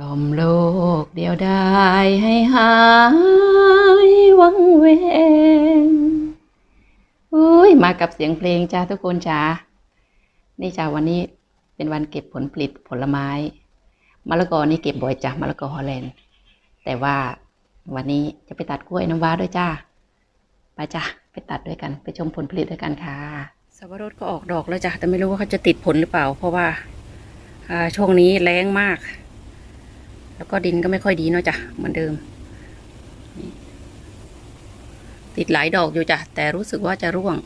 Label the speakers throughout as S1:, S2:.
S1: ล่อมโลกเดียวได้ให้หายวังเวงอุ้ยมากับเสียงเพลงจ้าทุกคนจ้านี่จ้าวันนี้เป็นวันเก็บผลผลิตผลไม้มะละกอนี่เก็บบ่อยจ้ามะละกอฮอลแลนด์แต่ว่าวันนี้จะไปตัดกล้วยน้ำว้าด้วยจ้าไปจ้ะไปตัดด้วยกัน ไปชมผลผลิตด้วยกันค่ะสับปะรดก็ออกดอกแล้วจ้ะแต่ไม่รู้ว่าเขาจะติดผลหรือเปล่า เพราะว่าช่วงนี้แรงมาก แล้วก็ดินก็ไม่ค่อยดีเนาะจ้ะเหมือนเดิม ติดหลายดอกอยู่จ้ะแต่รู้สึกว่าจะร่วง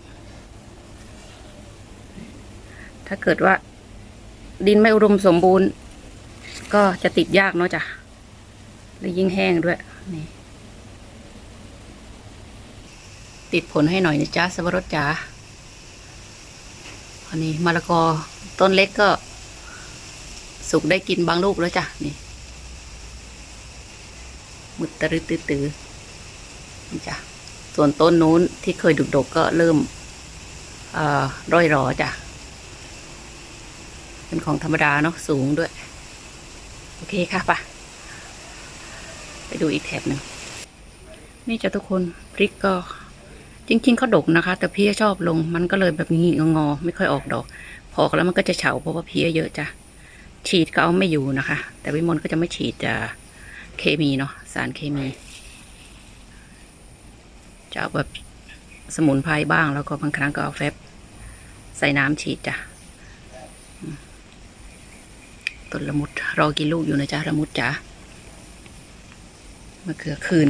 S1: ถ้าเกิดว่า ดินไม่อุดมสมบูรณ์ ก็จะติดยากเนาะจ้ะและยิ่งแห้งด้วยนี่ติดผลให้หน่อยนะจ๊ะสับปะรดจ๋าอันนี้มะละกอต้นเล็กก็ สุกได้กินบางลูกแล้วจ้ะนี่ มุดตะรึตื้อตื้อนี่จ้ะส่วนต้นนู้นที่เคยดุกๆก็เริ่มร่อยรอจ้ะ เป็นของธรรมดาเนาะสูงด้วย โอเคค่ะปะไปดูอีกแถบหนึ่งนี่จ้ะทุกคนพริกก็จริง ๆเขาดกนะคะ แต่เพี้ยชอบลงมันก็เลยแบบงี้งอๆไม่ค่อยออกดอกพออกแล้วมันก็จะเฉาเพราะว่าเพี้ยเยอะจ้ะฉีดก็เอาไม่อยู่นะคะ แต่วิมลก็จะไม่ฉีดจะเคมีเนาะารเคมี จะเอาแบบสมุนไพรบ้างแล้วก็บางครั้งก็เอาแฟบใส่น้ำฉีดจ้ะต้นละมุดรอกินลูกอยู่นะจ๊ะละมุดจ๋ามะเขือคืน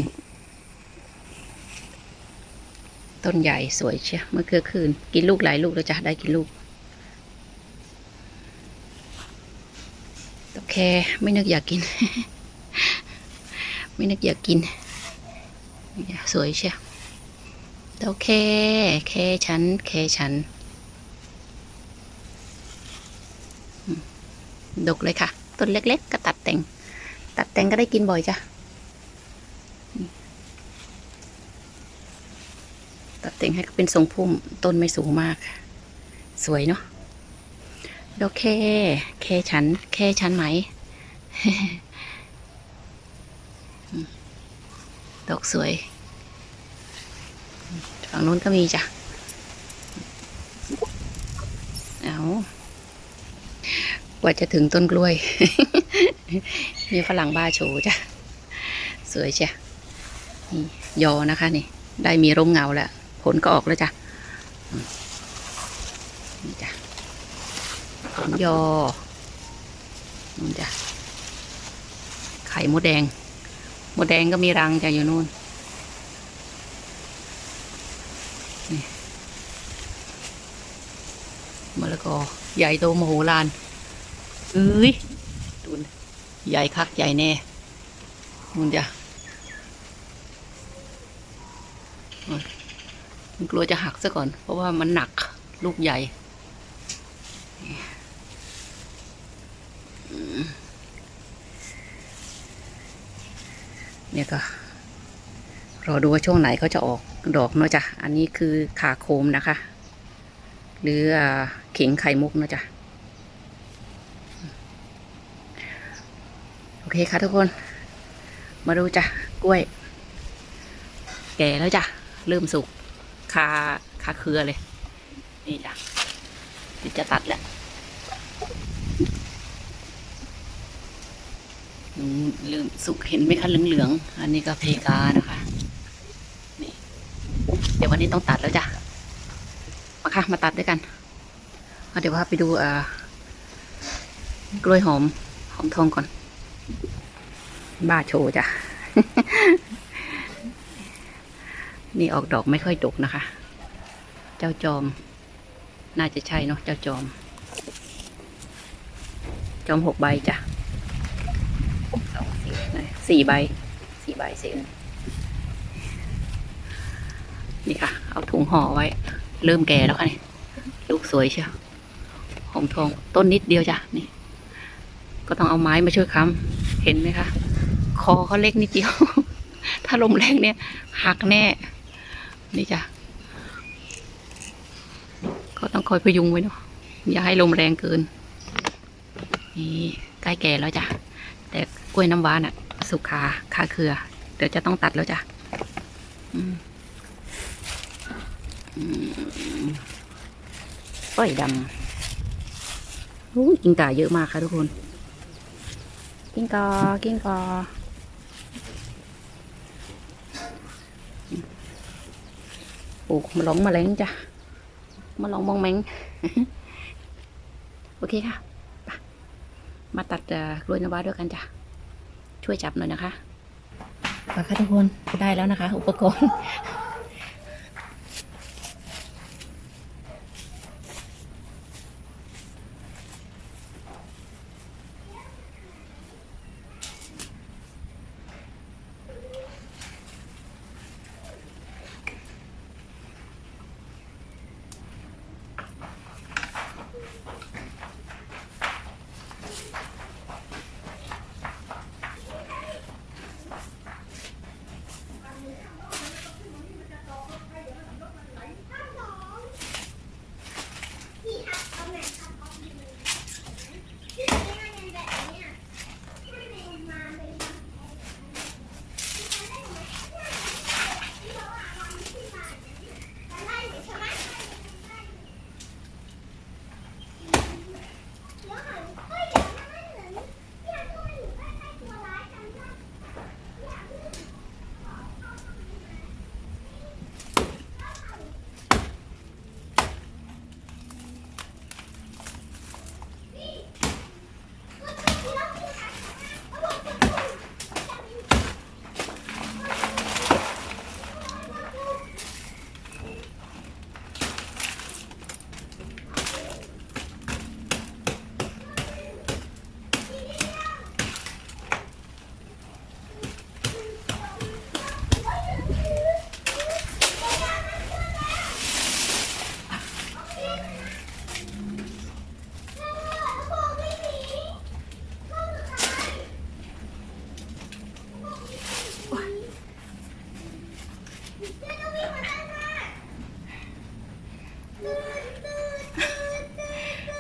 S1: ต้นใหญ่สวยเชียวมะเขือคืน กินลูกหลายลูกแล้วจ้ะได้กินลูกโอเค ไม่นึกอยากกิน ไม่นึกอยากกิน สวยเชียวโอเค เคฉัน เคฉัน ดกเลยค่ะ ต้นเล็ก ๆ ก็ตัดแต่ง ตัดแต่งก็ได้กินบ่อยจ้ะ ตัดแต่งให้เป็นทรงพุ่ม ต้นไม่สูงมาก สวยเนาะ โอเค เคฉัน เคฉันไหม อืม ดอกสวย ฝั่งนู้นก็มีจ้ะ เอากว่าจะถึงต้นกล้วย มีฝรั่งบ้าโชว์จ้ะ สวยจ้ะนี่ยอนะคะนี่ ได้มีร่มเงาแล้ว ผลก็ออกแล้วจ้ะนี่จ้ะผลยอนู่นจ้ะ ไข่มดแดง มดแดงก็มีรังจะอยู่นู่นมะละกอใหญ่โตโมโหลานเอ้ยดูนใหญ่คักใหญ่แน่นู่นจ้ะมันกลัวจะหักซะก่อน เพราะว่ามันหนักลูกใหญ่ เนี่ยก็รอดูว่าช่วงไหนเขาจะออกดอกเนาะจ้ะ อันนี้คือขาโคมนะคะ หรืออ่าขิงไข่มุกเนาะจ้ะ โอเคค่ะทุกคน มาดูจ้ะ กล้วย แก่แล้วจ้ะ เริ่มสุกคาคาเครือเลย นี่จ้ะจะตัดแล้ว อืม เริ่มสุกเห็นไหมคะเหลืองๆ อันนี้ก็เพกานะคะนี่เดี๋ยววันนี้ต้องตัดแล้วจ้ะ มาค่ะ มาตัดด้วยกันเดี๋ยวว่าไปดูกล้วยหอมหอมทองก่อน บ้าโชว์จ้ะ นี่ออกดอกไม่ค่อยดกนะคะ เจ้าจอม น่าจะใช่เนาะเจ้าจอม จอมหกใบจ้ะ สี่ใบสี่ใบสี่อันนี่ค่ะ เอาถุงห่อไว้ เริ่มแก่แล้วค่ะนี่ลูกสวยเชียวหอมทองต้นนิดเดียวจ้ะนี่ ก็ต้องเอาไม้มาช่วยค้ำเห็นไหมคะคอเขาเล็กนิดเดียว ถ้าลมแรงเนี่ยหักแน่ นี่จ้ะก็ต้องคอยพยุงไว้เนาะอย่าให้ลมแรงเกินนี่ใกล้แก่แล้วจ้ะแต่กล้วยน้ำว้าน่ะ สุกขาขาเครือเดี๋ยวจะต้องตัดแล้วจ้ะอืมอืมก้อยดำอู้กินกาเยอะมากค่ะทุกคน กินกอกินกอโอ้มาลองมาแรงจ้ะ มาลองมองแมงโอเคค่ะไปมาตัดกล้วยนวาด้วยกันจ้ะ ช่วยจับหน่อยนะคะค่ะทุกคนได้แล้วนะคะ อุปกรณ์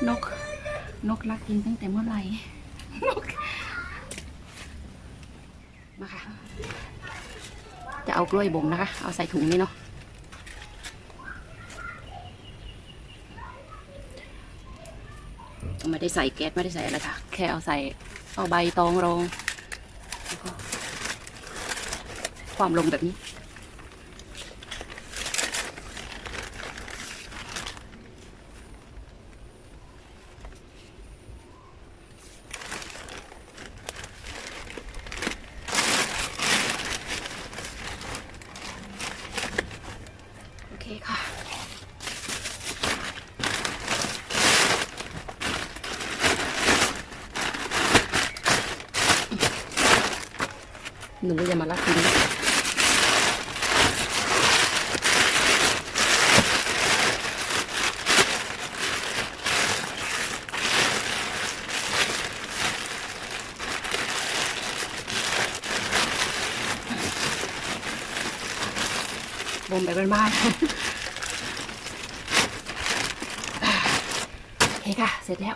S1: นก นกรักกินตั้งแต่เมื่อไหร่ นก มาค่ะ จะเอากล้วยบ่มนะคะ เอาใส่ถุงนี่เนาะ ไม่ได้ใส่แก๊สไม่ได้ใส่อะไรค่ะ แค่เอาใส่ เอาใบตองรองแล้วก็ความลงแบบนี้ หนูอย่ามาลักกินบ่มไปบ้านๆโอเคค่ะ เสร็จแล้ว